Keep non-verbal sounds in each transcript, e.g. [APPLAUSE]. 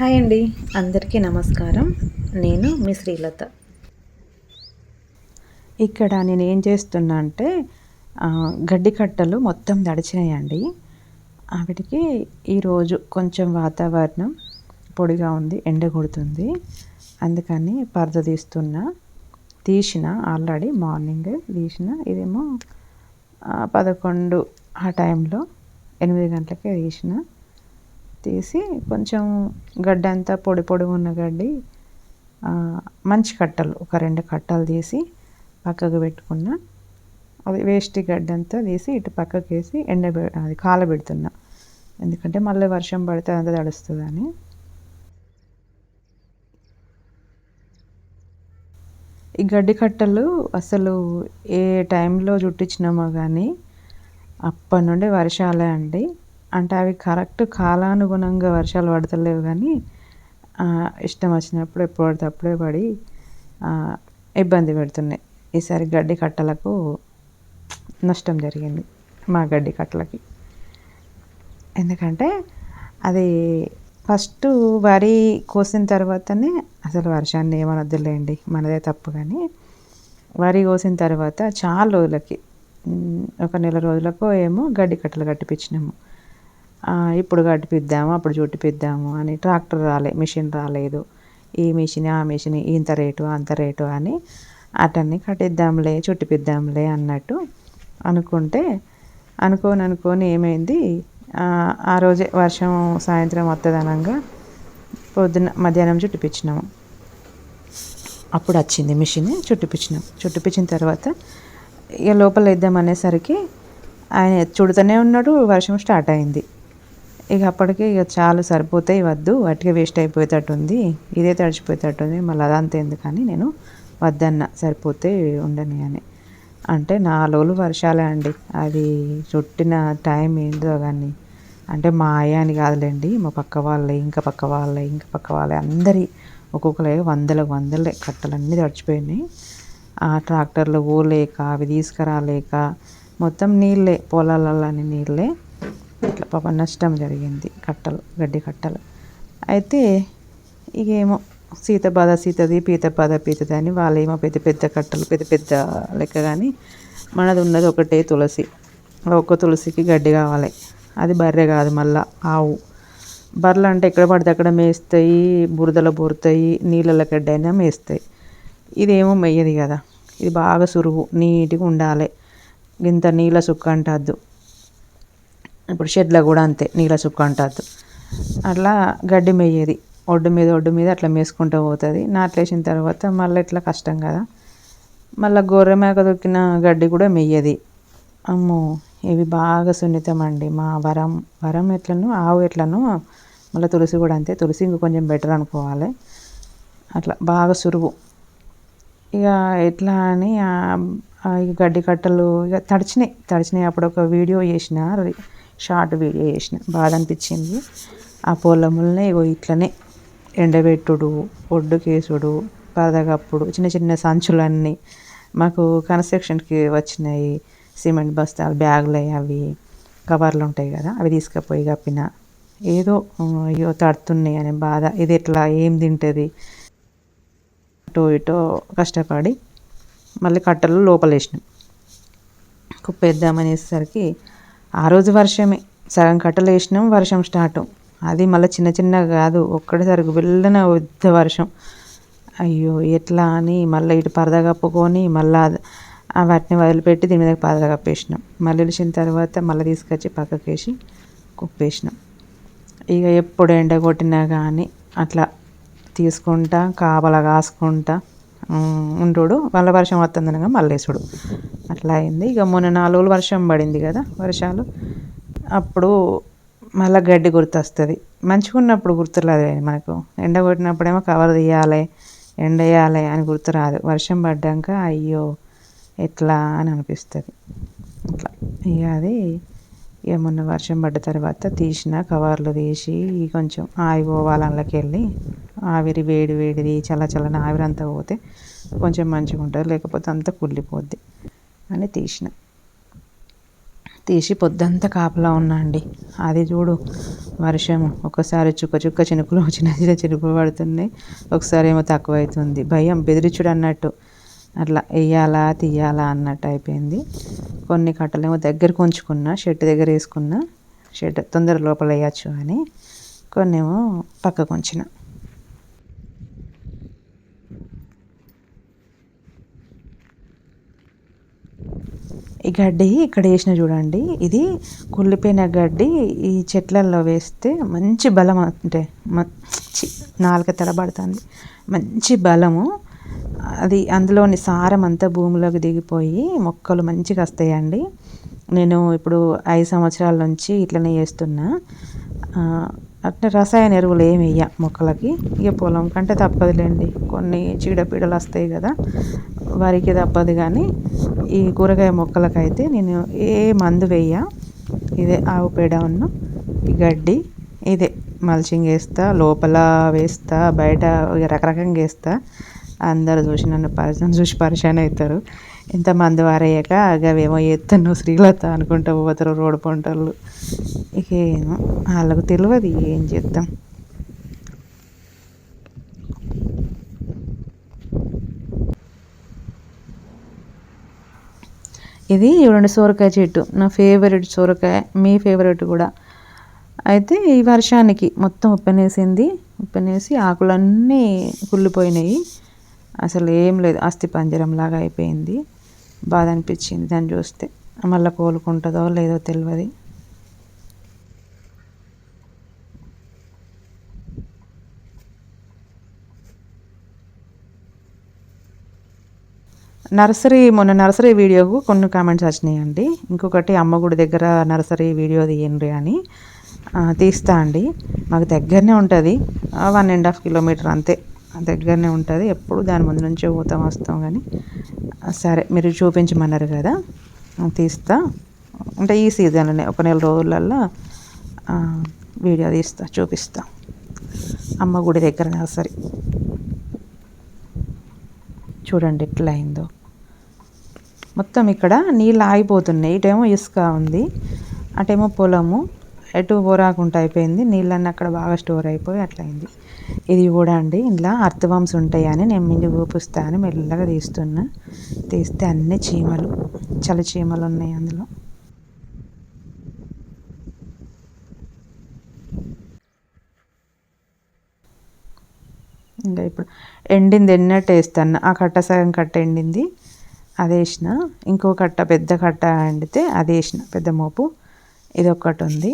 Hi అండి. అందరికీ నమస్కారం. నేను మీ శ్రీలత. ఇక్కడ నేను ఏం చేస్తున్నా అంటే గడ్డి కట్టలు మొత్తం దడిచినాయండి ఆవిడికి ఈరోజు కొంచెం వాతావరణం పొడిగా ఉంది ఎండ కొడుతుంది. అందుకని పరద తీస్తున్నా. తీసిన ఆల్రెడీ మార్నింగ్ తీసిన. ఇదేమో పదకొండు ఆ టైంలో ఎనిమిది గంటలకే తీసిన. తీసి కొంచెం గడ్డి అంతా పొడి పొడి ఉన్న గడ్డి మంచి కట్టలు ఒక రెండు కట్టలు తీసి పక్కకు పెట్టుకున్న. అది వేస్ట్ గడ్డి అంతా తీసి ఇటు పక్కకి వేసి ఎండ అది కాలబెడుతున్నా ఎందుకంటే మళ్ళీ వర్షం పడితే అంతా తడుస్తుందని. ఈ గడ్డి కట్టలు అసలు ఏ టైంలో చుట్టించినామో కానీ అప్పటి నుండి వర్షాలే అండి. అంటే అవి కరెక్ట్ కాలానుగుణంగా వర్షాలు పడతలేవు కానీ ఇష్టం వచ్చినప్పుడు ఎప్పుడు పడితే అప్పుడే పడి ఇబ్బంది పెడుతున్నాయి. ఈసారి గడ్డి కట్టలకు నష్టం జరిగింది మా గడ్డి కట్టలకి. ఎందుకంటే అది ఫస్ట్ వరి కోసిన తర్వాతనే అసలు వర్షాన్ని ఏమనొద్దులేండి మనదే తప్పు కానీ వరి కోసిన తర్వాత చాలా రోజులకి ఒక నెల రోజులకు ఏమో గడ్డి కట్టలు కట్టిపించినాము ఇప్పుడు కట్టిపిద్దాము అప్పుడు చుట్టిపిద్దాము అని ట్రాక్టర్ రాలే మిషన్ రాలేదు. ఈ మిషన్ ఆ మిషన్ ఇంత రేటు అంత రేటు అని అటన్ని కట్టిద్దాంలే చుట్టిపిద్దాంలే అన్నట్టు అనుకుంటే అనుకోని అనుకోని ఏమైంది? ఆ, ఆ రోజే వర్షం సాయంత్రం వస్తుందనంగా పొద్దున మధ్యాహ్నం చుట్టిపించినాము అప్పుడు వచ్చింది మిషన్ చుట్టిపించినాం చుట్టిపించిన తర్వాత ఇక లోపల వేద్దాం అనేసరికి ఆయన చుడుతూనే ఉన్నాడు వర్షం స్టార్ట్ అయింది. ఇక అప్పటికి ఇక చాలు సరిపోతాయి వద్దు. వాటికి వేస్ట్ అయిపోయేటట్టు ఉంది ఇదే తడిచిపోయేటట్టు ఉంది మళ్ళీ అదంతా ఎందుకని నేను వద్దన్న. సరిపోతే ఉండని అని. అంటే నాలుగు వర్షాలే అండి. అది చుట్టిన టైం ఏందో కానీ అంటే మా అయ్య అని కాదులేండి. మా పక్క వాళ్ళే ఇంకా పక్క వాళ్ళే ఇంకా పక్క వాళ్ళే. అందరి ఒక్కొక్కలే వందలకు వందలే. కట్టలన్నీ తడిచిపోయినాయి. ఆ ట్రాక్టర్లు పోలేక అవి తీసుకురాలేక మొత్తం నీళ్ళే పొలాలలోని నీళ్ళే. ఇట్లా పాప నష్టం జరిగింది. కట్టలు గడ్డి కట్టలు. అయితే ఇకేమో సీత బాధ సీతది పీత బాధ పీతది అని వాళ్ళేమో పెద్ద పెద్ద కట్టలు పెద్ద పెద్ద లెక్క కానీ మనది ఉన్నది ఒకటే తులసి. ఒక్క తులసికి గడ్డి కావాలి. అది బర్రె కాదు మళ్ళా ఆవు. బర్రెలు అంటే ఎక్కడ పడితే అక్కడ మేస్తాయి బురదలో బోరుతాయి నీళ్ళలో గడ్డి అయినా మేస్తాయి. ఇదేమో మెయ్యది కదా. ఇది బాగా సురువు నీట్గా ఉండాలి. ఇంత నీళ్ళ సుక్క అంటద్దు ఇప్పుడు షెడ్లో కూడా అంతే నీళ్ళ చుక్క అంటారు. అట్లా గడ్డి మేయేది. ఒడ్డు మీద ఒడ్డు మీద అట్లా మేసుకుంటూ పోతుంది. నాట్లేసిన తర్వాత మళ్ళీ ఇట్లా కష్టం కదా. మళ్ళీ గొర్రె మేక దొక్కిన గడ్డి కూడా మెయ్యది అమ్మో ఇవి బాగా సున్నితం అండి. మా వరం వరం ఎట్లను ఆవు ఎట్లను మళ్ళీ తులసి కూడా అంతే. తులసి ఇంక కొంచెం బెటర్ అనుకోవాలి. అట్లా బాగా సురువు. ఇక ఎట్లా అని గడ్డి కట్టలు ఇక తడిచినాయి తడిచినాయి. అప్పుడు ఒక వీడియో చేసిన షార్ట్ వీడియో చేసిన. బాధ అనిపించింది ఆ పొలములనే ఇగో ఇట్లనే ఎండబెట్టుడు ఒడ్డుకేసుడు పరదగప్పుడు చిన్న చిన్న సంచులన్నీ మాకు కన్స్ట్రక్షన్కి వచ్చినాయి. సిమెంట్ బస్తాలు బ్యాగులు అవి కవర్లు ఉంటాయి కదా అవి తీసుకుపోయి కప్పిన. ఏదో అయ్యో తడుతున్నాయి అనే బాధ. ఇది ఎట్లా ఏం తింటుంది? అటో ఇటో కష్టపడి మళ్ళీ కట్టలు లోపలేసినాం. కుప్పేద్దామనేసరికి ఆ రోజు వర్షమే. సగం కట్టలు వేసినాం వర్షం స్టార్ట్ అది మళ్ళీ చిన్న చిన్న కాదు ఒక్కడేసారి వెళ్ళిన పెద్ద వర్షం. అయ్యో ఎట్లా అని మళ్ళీ ఇటు పరద కప్పుకొని మళ్ళీ వాటిని వదిలిపెట్టి దీని మీద పరద కప్పేసినాం. మళ్ళీ వెలిసిన తర్వాత మళ్ళీ తీసుకొచ్చి పక్కకి వేసి కుప్పేసినాం. ఇక ఎప్పుడు ఎండ కొట్టినా కానీ అట్లా తీసుకుంటా కాపలా కాసుకుంటా ఉంటుడు మళ్ళీ వర్షం వస్తుందనగా మళ్ళేసుడు. అట్లా అయింది. ఇక మొన్న నాలుగు రోజులు వర్షం పడింది కదా వర్షాలు. అప్పుడు మళ్ళీ గడ్డి గుర్తొస్తుంది. మంచిగా ఉన్నప్పుడు గుర్తురాదు మనకు. ఎండ కొట్టినప్పుడేమో కవర్ తీయాలి ఎండ వేయాలి అని గుర్తురాదు. వర్షం పడ్డాక అయ్యో ఎట్లా అని అనిపిస్తుంది. అట్లా ఇక అది ఇక మొన్న వర్షం పడ్డ తర్వాత తీసిన కవర్లు తీసి కొంచెం ఆవి పోవాలి అందులోకి వెళ్ళి ఆవిరి వేడి వేడిది చల్ల చల్లని ఆవిరి అంతా పోతే కొంచెం మంచిగా ఉంటుంది లేకపోతే అంతా కుళ్ళిపోద్ది అని తీసిన. తీసి పొద్దంతా కాపలా ఉన్నా అండి. అది చూడు వర్షం ఒకసారి చుక్క చుక్క చినుకులు చిన్న చిన్న చినుకులు పడుతున్నాయి. ఒకసారి ఏమో తక్కువ అవుతుంది భయం బెదిరించుడు అన్నట్టు. అట్లా వేయాలా తీయాలా అన్నట్టు అయిపోయింది. కొన్ని కట్టలేమో దగ్గరకు ఉంచుకున్న షెడ్ దగ్గర వేసుకున్న షెడ్ తొందర లోపల వేయచ్చు అని కొన్ని ఏమో పక్కకు ఉంచిన. ఈ గడ్డి ఇక్కడ వేసిన చూడండి ఇది కుళ్ళిపోయిన గడ్డి ఈ చెట్లల్లో వేస్తే మంచి బలం అంటే నాలుక తడబడుతుంది మంచి బలము. అది అందులోని సారం అంతా భూమిలోకి దిగిపోయి మొక్కలు మంచిగా వస్తాయండి. నేను ఇప్పుడు ఐదు సంవత్సరాల నుంచి ఇట్లనే చేస్తున్నా. అట్లా రసాయన ఎరువులు ఏమి వేయ మొక్కలకి. ఇక పొలం కంటే తప్పదులేండి. కొన్ని చీడపీడలు వస్తాయి కదా వరికి తప్పదు కానీ ఈ కూరగాయ మొక్కలకైతే నేను ఏ మందు వేయ ఇదే ఆవు పేడ ఉన్న గడ్డి ఇదే మల్చింగ్ వేస్తా లోపల వేస్తా బయట రకరకంగా వేస్తా. అందరు చూసి నన్ను పరిశ్రమ చూసి పరిశాన్ అవుతారు. ఇంతమంది వారయ్యాక అవేమో ఎత్తను శ్రీలత అనుకుంటా పోతారు రోడ్డు పంటలు. ఇక ఏమో వాళ్ళకు తెలియదు ఏం చేద్దాం. ఇది చూడండి సోరకాయ చెట్టు. నా ఫేవరెట్ సోరకాయ మీ ఫేవరెట్ కూడా. అయితే ఈ వర్షానికి మొత్తం ఉప్పెనేసింది. ఉప్పెనేసి ఆకులన్నీ కుళ్ళిపోయినాయి. అసలు ఏం లేదు. అస్థి పంజరం లాగా అయిపోయింది. బాధ అనిపించింది. దాన్ని చూస్తే మళ్ళీ కోలుకుంటుందో లేదో తెలియదు నర్సరీ మొన్న నర్సరీ వీడియోకు కొన్ని కామెంట్స్ వచ్చినాయండి. ఇంకొకటి అమ్మ గుడి దగ్గర నర్సరీ వీడియో తీయండి అని తీస్తా అండి. మాకు దగ్గరనే ఉంటుంది. వన్ అండ్ హాఫ్ కిలోమీటర్ అంతే. దగ్గరనే ఉంటుంది. ఎప్పుడు దాని ముందు నుంచే పోతాం వస్తాం కానీ సరే మీరు చూపించమన్నారు కదా. తీస్తా. అంటే ఈ సీజన్లోనే ఒక నెల రోజులల్లో వీడియో తీస్తా చూపిస్తా. అమ్మ గుడి దగ్గర నర్సరీ చూడండి ఎట్లా అయిందో మొత్తం ఇక్కడ నీళ్ళు ఆగిపోతున్నాయి. ఇటేమో ఇసుక ఉంది. అటేమో పొలము. ఎటు పోరాకుంటా అయిపోయింది. నీళ్ళన్నీ అక్కడ బాగా స్టోర్ అయిపోయి అట్లయింది. ఇది కూడా అండి. ఇంట్లో అర్థవంశ ఉంటాయని నేను మిండి ఊపిస్తాను మెల్లగా తీస్తున్నా. తీస్తే అన్ని చీమలు చలి చీమలు ఉన్నాయి అందులో. ఇంకా ఇప్పుడు ఎండింది ఎన్నట్టు వేస్తాను. ఆ కట్ట సగం కట్ట ఎండింది. అది వేసిన. ఇంకో కట్ట పెద్ద కట్ట ఎండితే అది వేసిన. పెద్ద మోపు. ఇది ఒక్కటి ఉంది.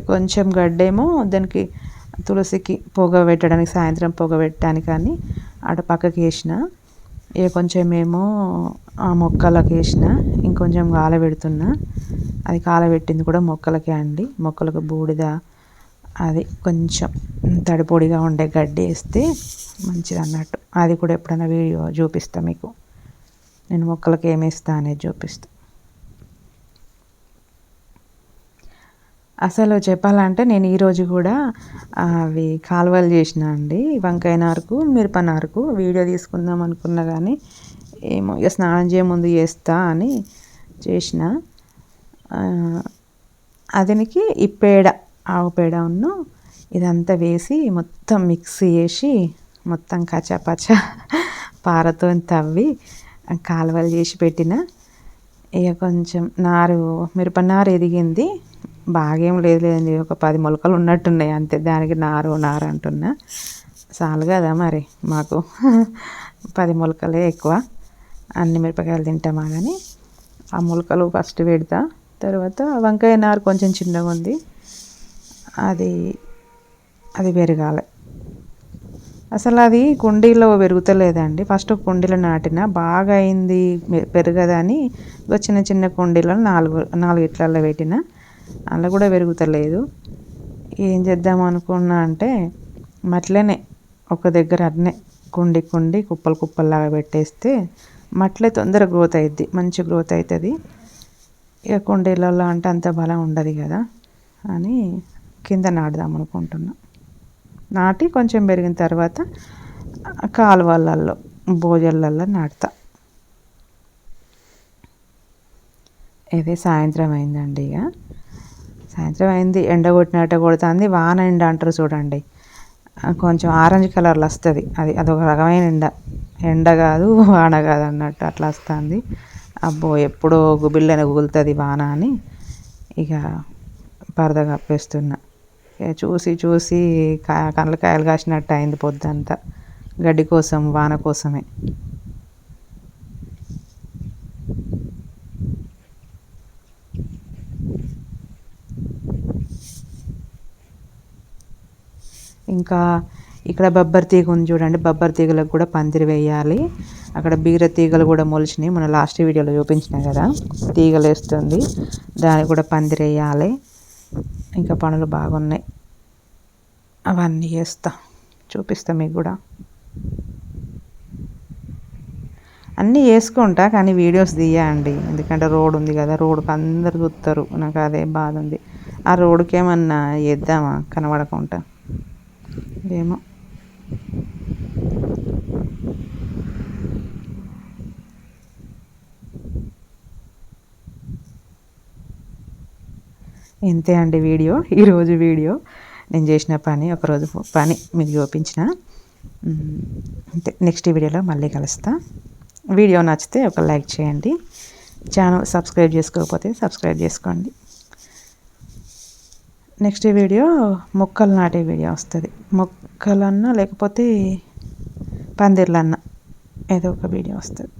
కొంచెం గడ్డేమో దానికి తులసికి పొగ పెట్టడానికి సాయంత్రం పొగ పెట్టడానికి కానీ అటు పక్కకి వేసిన. ఇక కొంచెం ఏమో ఆ మొక్కలకు వేసిన. ఇంకొంచెం కాలబెడుతున్నా అది కాలబెట్టింది కూడా మొక్కలకే అండి. మొక్కలకు బూడిద అది కొంచెం తడిపొడిగా ఉండే గడ్డి వేస్తే మంచిది అన్నట్టు. అది కూడా ఎప్పుడైనా వీడియో చూపిస్తా మీకు. నేను మొక్కలకి ఏమేస్తా అనేది చూపిస్తాను అసలు చెప్పాలంటే నేను ఈరోజు కూడా అవి కాలువలు చేసిన అండి. వంకాయ నారుకు మిరప నారుకు వీడియో తీసుకుందాం అనుకున్నా కానీ ఏమో ఇక స్నానం చేయముందు చేస్తా అని చేసిన. అతనికి ఈ పేడ ఆవు పేడ ఉన్న ఇదంతా వేసి మొత్తం మిక్సీ చేసి మొత్తం కచాపచ పారతో తవ్వి కాలువలు చేసి పెట్టిన. ఇక కొంచెం నారు మిరప నారు ఎదిగింది. బాగేం లేదు లేదండి. ఒక పది మొలకలు ఉన్నట్టున్నాయి అంతే. దానికి నారు నారు అంటున్నా. చాలు కదా మరి మాకు. [LAUGHS] పది మొలకలే ఎక్కువ. అన్ని మిరపకాయలు తింటామా కానీ ఆ మొలకలు ఫస్ట్ పెడతా. తర్వాత వంకాయ నారు కొంచెం చిన్నగా ఉంది. అది అది పెరగాలి. అసలు అది కుండీలో పెరుగుతలేదండి. ఫస్ట్ కుండీలో నాటిన బాగా అయింది పెరగదని. చిన్న చిన్న కుండీలో నాలుగు నాలుగు ఇట్లలో పెట్టిన. అలా కూడా పెరుగుతలేదు. ఏం చేద్దాం అనుకున్నా అంటే మట్లనే ఒక దగ్గర అట్నే కుండి కుండి కుప్పలు కుప్పల్లాగా పెట్టేస్తే మట్లే తొందర గ్రోత్ అవుద్ది మంచి గ్రోత్ అవుతుంది ఇక కుండీలలో అంటే అంత బలం ఉండదు కదా అని కింద నాటుదాం అనుకుంటున్నా. నాటి కొంచెం పెరిగిన తర్వాత కాలువలలో భోజనాలలో నాటుతా. ఇదే సాయంత్రం అయిందండి ఇక. సాయంత్రం అయింది ఎండ కొట్టినట్టు కొడుతుంది వాన ఎండ అంటారు చూడండి. కొంచెం ఆరెంజ్ కలర్లో వస్తుంది. అది అదొక రకమైన ఎండ. ఎండ కాదు వాన కాదు అన్నట్టు అట్లా వస్తుంది. అబ్బో ఎప్పుడో గుబిళ్ళని గుగులుతుంది వాన అని ఇక పరద కప్పేస్తున్నా. చూసి చూసి కా కళ్ళ కాయలు కాసినట్టు అయింది పొద్దంతా. గడ్డి కోసం వాన కోసమే. ఇంకా ఇక్కడ బొబ్బరి తీగ ఉంది చూడండి. బొబ్బరి తీగలకు కూడా పందిరి వేయాలి. అక్కడ బీర తీగలు కూడా మొలిచినాయి. మన లాస్ట్ వీడియోలో చూపించిన కదా. తీగలు వేస్తుంది. దానికి కూడా పందిరి వేయాలి. ఇంకా పనులు బాగున్నాయి. అవన్నీ చేస్తా చూపిస్తా మీకు కూడా. అన్నీ చేసుకుంటా కానీ వీడియోస్ తీయండి. ఎందుకంటే రోడ్ ఉంది కదా. రోడ్కి అందరు చూస్తారు. నాకు అదే బాధ ఉంది. ఆ రోడ్కి ఏమన్నా చేద్దామా కనబడకుండా. ఏమో. ఇంతే అండి వీడియో ఈరోజు వీడియో. నేను చేసిన పని ఒకరోజు పని మీకు చూపించిన. అంతే నెక్స్ట్ వీడియోలో మళ్ళీ కలుస్తా. వీడియో నచ్చితే ఒక లైక్ చేయండి. ఛానల్ సబ్స్క్రైబ్ చేసుకోకపోతే సబ్స్క్రైబ్ చేసుకోండి. నెక్స్ట్ వీడియో మొక్కలు నాటే వీడియో వస్తుంది. మొక్కలన్నా లేకపోతే పందిర్లన్నా ఏదో ఒక వీడియో వస్తుంది.